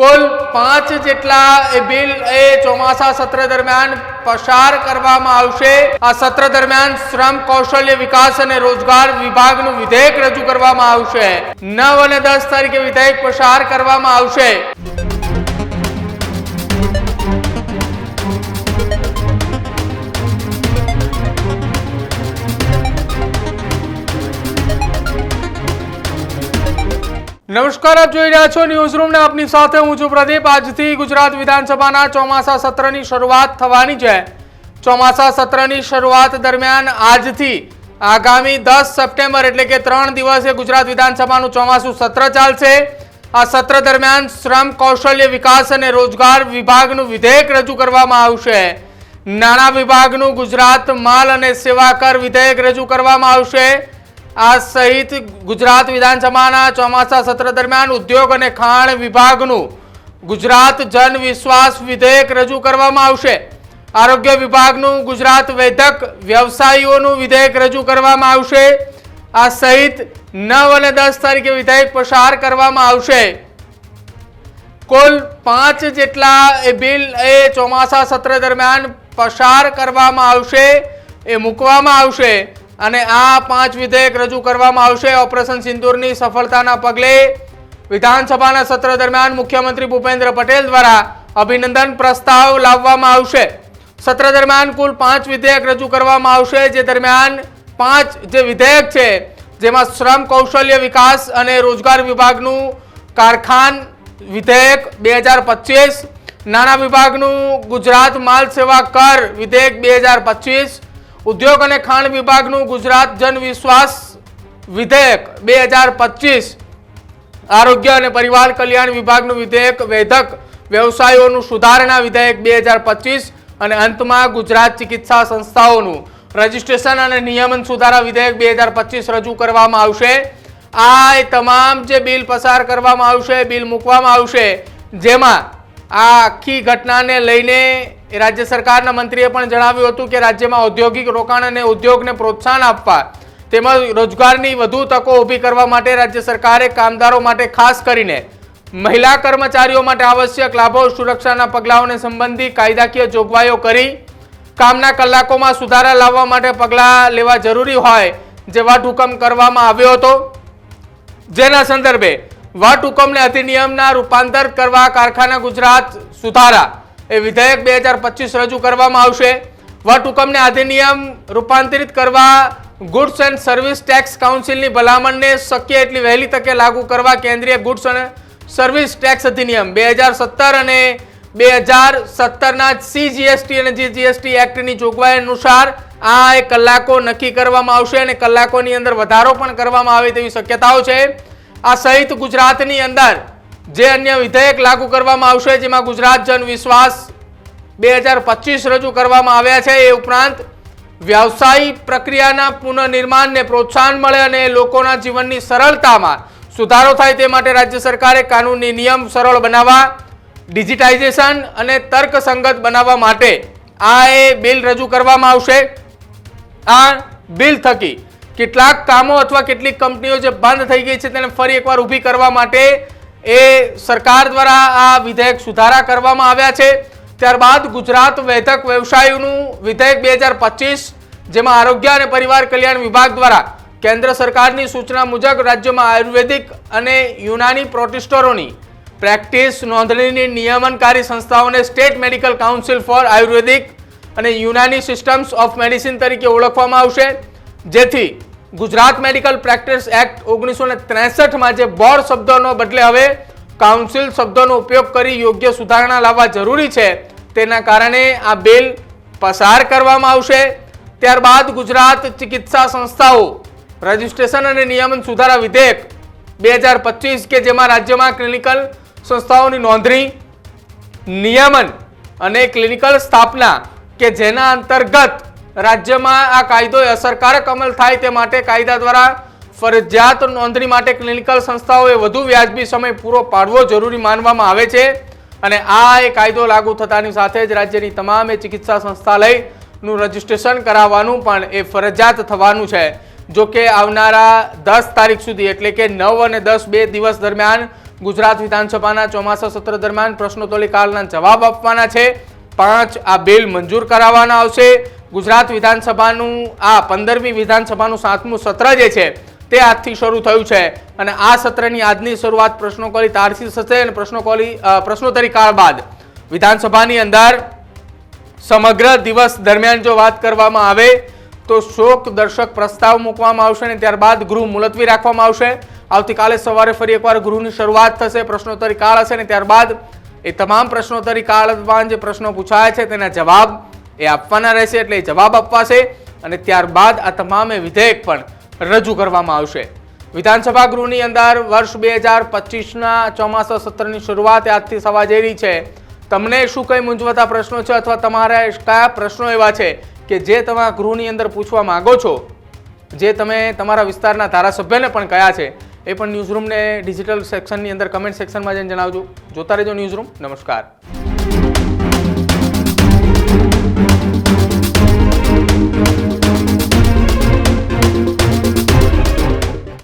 કુલ પાંચ જેટલા એ બિલ એ ચોમાસા સત્ર દરમિયાન પસાર કરવામાં આવશે. આ સત્ર દરમિયાન શ્રમ, કૌશલ્ય વિકાસ અને રોજગાર વિભાગનું વિધેયક રજૂ કરવામાં આવશે. નવ અને દસ તારીખે વિધેયક પસાર કરવામાં આવશે. નમસ્કાર, આપ જોઈ રહ્યા છો ન્યૂઝ રૂમ ને. આપની સાથે હું છું પ્રદીપ. આજથી ગુજરાત વિધાનસભાના ચોમાસા સત્રની શરૂઆત થવાની છે. ચોમાસા સત્રની શરૂઆત દરમિયાન આજથી આગામી દસ સપ્ટેમ્બર એટલે કે ત્રણ દિવસે ગુજરાત વિધાનસભાનું ચોમાસું સત્ર ચાલશે. આ સત્ર દરમિયાન શ્રમ, કૌશલ્ય વિકાસ અને રોજગાર વિભાગનું વિધેયક રજૂ કરવામાં આવશે. નાણાં વિભાગનું ગુજરાત માલ અને સેવા કર વિધેયક રજૂ કરવામાં આવશે. આ સહિત ગુજરાત વિધાનસભાના ચોમાસા સત્ર દરમિયાન ઉદ્યોગ અને ખાણ વિભાગનું ગુજરાત જન વિશ્વાસ વિધેયક રજૂ કરવામાં આવશે. આરોગ્ય વિભાગનું ગુજરાત વૈધક વ્યવસાયીઓનું વિધેયક રજૂ કરવામાં આવશે. આ સહિત નવ અને દસ તારીખે વિધેયક પસાર કરવામાં આવશે. કુલ પાંચ જેટલા એ બિલ એ ચોમાસા સત્ર દરમિયાન પસાર કરવામાં આવશે, એ મૂકવામાં આવશે. અને આ પાંચ વિધેયક રજૂ કરવામાં આવશે. ઓપરેશન સિંદૂરની સફળતાના પગલે વિધાનસભાના સત્ર દરમિયાન મુખ્યમંત્રી ભૂપેન્દ્ર પટેલ દ્વારા અભિનંદન પ્રસ્તાવ લાવવામાં આવશે. સત્ર દરમિયાન કુલ પાંચ વિધેયક રજૂ કરવામાં આવશે, જે દરમિયાન પાંચ જે વિધેયક છે, જેમાં શ્રમ કૌશલ્ય વિકાસ અને રોજગાર વિભાગનું કારખાન વિધેયક બે હજાર પચીસ, નાણાં વિભાગનું ગુજરાત માલ સેવા કર વિધેયક બે હજાર પચીસ ઉદ્યોગ અને ખાણ વિભાગનું ગુજરાત જન વિશ્વાસ વિધેયક બે હજાર પચીસ, આરોગ્ય અને પરિવાર કલ્યાણ વિભાગનું વિધેયક વેધક વ્યવસાયોનું સુધારણા વિધેયક બે હજાર પચીસ અને અંતમાં ગુજરાત ચિકિત્સા સંસ્થાઓનું રજિસ્ટ્રેશન અને નિયમન સુધારા વિધેયક બે હજાર પચીસ રજૂ કરવામાં આવશે. આ તમામ જે બિલ પસાર કરવામાં આવશે, બિલ મૂકવામાં આવશે, જેમાં આ આખી ઘટનાને લઈને રાજ્ય સરકારના મંત્રીએ પણ જણાવ્યું હતું કે રાજ્યમાં ઔદ્યોગિક રોકાણ અને ઉદ્યોગને પ્રોત્સાહન આપવા તેમજ રોજગારની વધુ તકો ઊભી કરવા માટે રાજ્ય સરકારે કામદારો માટે ખાસ કરીને મહિલા કર્મચારીઓ માટે આવશ્યક લાભો, સુરક્ષાના પગલાઓને સંબંધી કાયદાકીય જોગવાઈઓ કરી, કામના કલાકોમાં સુધારા લાવવા માટે પગલાં લેવા જરૂરી હોય જે વટહુકમ કરવામાં આવ્યો હતો. જેના સંદર્ભે વટ હુકમને અધિનિયમના રૂપાંતર કરવા કારખાના ગુજરાત સુધારા એ વિધેયક બે હજાર પચીસ રજૂ કરવામાં આવશે. વટ હુકમને અધિનિયમ રૂપાંતરિત કરવા ગુડ્સ એન્ડ સર્વિસ ટેક્સ કાઉન્સિલની ભલામણને શક્ય એટલી વહેલી તકે લાગુ કરવા કેન્દ્રીય ગુડ્સ અને સર્વિસ ટેક્સ અધિનિયમ બે હજાર સત્તર અને બે હજાર સત્તરના સી જીએસટી અને જી જીએસટી એક્ટની જોગવાઈ અનુસાર આ એ કલાકો નક્કી કરવામાં આવશે અને કલાકોની અંદર વધારો પણ કરવામાં આવે તેવી શક્યતાઓ છે. આ સહિત ગુજરાતની અંદર જે અન્ય વિધેયક લાગુ કરવામાં આવશે, જેમાં ગુજરાત જન વિશ્વાસ બે હજાર પચીસ રજૂ કરવામાં આવ્યા છે. એ ઉપરાંત વ્યવસાયી પ્રક્રિયાના પુનઃનિર્માણને પ્રોત્સાહન મળે અને લોકોના જીવનની સરળતામાં સુધારો થાય તે માટે રાજ્ય સરકારે કાનૂની નિયમ સરળ બનાવવા, ડિજિટાઇઝેશન અને તર્કસંગત બનાવવા માટે આ એ બિલ રજૂ કરવામાં આવશે. આ બિલ થકી કેટલાક કામો અથવા કેટલીક કંપનીઓ જે બંધ થઈ ગઈ છે તેને ફરી એકવાર ઊભી કરવા માટે એ સરકાર દ્વારા આ વિધેયક સુધારા કરવામાં આવ્યા છે. ત્યારબાદ ગુજરાત વૈધક વ્યવસાયનું વિધેયક બે હજાર પચીસ, જેમાં આરોગ્ય અને પરિવાર કલ્યાણ વિભાગ દ્વારા કેન્દ્ર સરકારની સૂચના મુજબ રાજ્યમાં આયુર્વેદિક અને યુનાની પ્રોટિસ્ટરોની પ્રેક્ટિસ નોંધણીની નિયમનકારી સંસ્થાઓને state medical council for Ayurvedic અને યુનાની સિસ્ટમ્સ ઓફ મેડિસિન તરીકે ઓળખવામાં આવશે. જેથી ગુજરાત મેડિકલ પ્રેક્ટિસ એક્ટ ઓગણીસો ને ત્રેસઠમાં જે બોર્ડ શબ્દોનો બદલે હવે કાઉન્સિલ શબ્દોનો ઉપયોગ કરી યોગ્ય સુધારણા લાવવા જરૂરી છે, તેના કારણે આ બિલ પસાર કરવામાં આવશે. ત્યારબાદ ગુજરાત ચિકિત્સા સંસ્થાઓ રજિસ્ટ્રેશન અને નિયમન સુધારા વિધેયક બે હજાર પચીસ કે જેમાં રાજ્યમાં ક્લિનિકલ સંસ્થાઓની નોંધણી, નિયમન અને ક્લિનિકલ સ્થાપના કે જેના અંતર્ગત રાજ્યમાં આ કાયદો અસરકારક અમલ થાય તે માટે કાયદા દ્વારા ફરજિયાત નોંધણી માટે ક્લિનિકલ સંસ્થાઓએ વધુ વ્યાજબી સમય પૂરો પાડવો જરૂરી માનવામાં આવે છે. અને આ એ કાયદો લાગુ થતાની સાથે જ રાજ્યની તમામે ચિકિત્સા સંસ્થાલયનું રજિસ્ટ્રેશન કરાવવાનું પણ એ ફરજિયાત થવાનું છે. જો કે આવનારા દસ તારીખ સુધી એટલે કે નવ અને દસ બે દિવસ દરમિયાન ગુજરાત વિધાનસભાના ચોમાસા સત્ર દરમિયાન પ્રશ્નોત્તરી કાળના જવાબ આપવાના છે. પાંચ આ બિલ મંજૂર કરાવવાના આવશે. ગુજરાત વિધાનસભાનું, આ પંદરમી વિધાનસભાનું સાતમું સત્ર જે છે, તે આજથી શરૂ થયું છે. અને આ સત્રની આજની શરૂઆત પ્રશ્નોકોલી તારથી થશે અને પ્રશ્નોકોલી પ્રશ્નોત્તરી કાળ બાદ. વિધાનસભાની અંદર સમગ્ર દિવસ દરમિયાન જો વાત કરવામાં આવે, તો શોક દર્શક પ્રસ્તાવ મૂકવામાં આવશે અને ત્યારબાદ ગૃહ મુલતવી રાખવામાં આવશે. આવતીકાલે સવારે ફરી એકવાર ગૃહની શરૂઆત થશે, પ્રશ્નોત્તરી કાળ હશે અને ત્યારબાદ એ તમામ પ્રશ્નોત્તરી કાળમાં જે પ્રશ્નો પૂછાયા છે તેના જવાબ એ આપવાના રહેશે એટલે એ જવાબ આપવાશે અને ત્યારબાદ આ તમામે વિધેયક પણ રજૂ કરવામાં આવશે. વિધાનસભા ગૃહની અંદર વર્ષ બે હજાર પચીસના ચોમાસા સત્રની શરૂઆત આજથી જઈ રહી છે. તમને શું કંઈ મૂંઝવતા પ્રશ્નો છે અથવા તમારા કયા પ્રશ્નો એવા છે કે જે તમે ગૃહની અંદર પૂછવા માંગો છો? જે તમે તમારા વિસ્તારના ધારાસભ્યને પણ કયા છે? એ પણ ન્યૂઝરૂમને ડિજિટલ સેક્શનની અંદર કમેન્ટ સેક્શનમાં જઈને જણાવજો. જોતા રહેજો ન્યૂઝરૂમ નમસ્કાર.